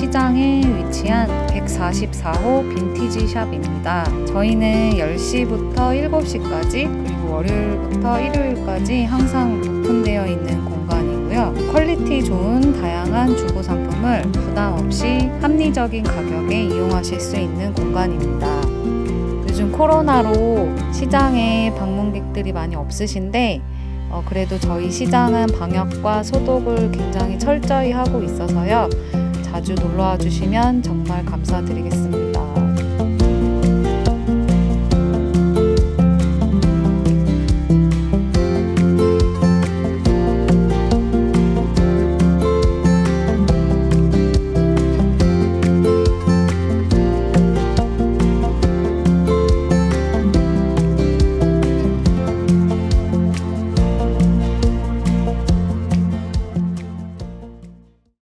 시장에 위치한 144호 빈티지 샵입니다. 저희는 10시부터 7시까지 그리고 월요일부터 일요일까지 항상 오픈되어 있는 공간이고요. 퀄리티 좋은 다양한 중고 상품을 부담 없이 합리적인 가격에 이용하실 수 있는 공간입니다. 요즘 코로나로 시장에 방문객들이 많이 없으신데 어, 그래도 저희 시장은 방역과 소독을 굉장히 철저히 하고 있어서요. 자주 놀러와 주시면 정말 감사드리겠습니다.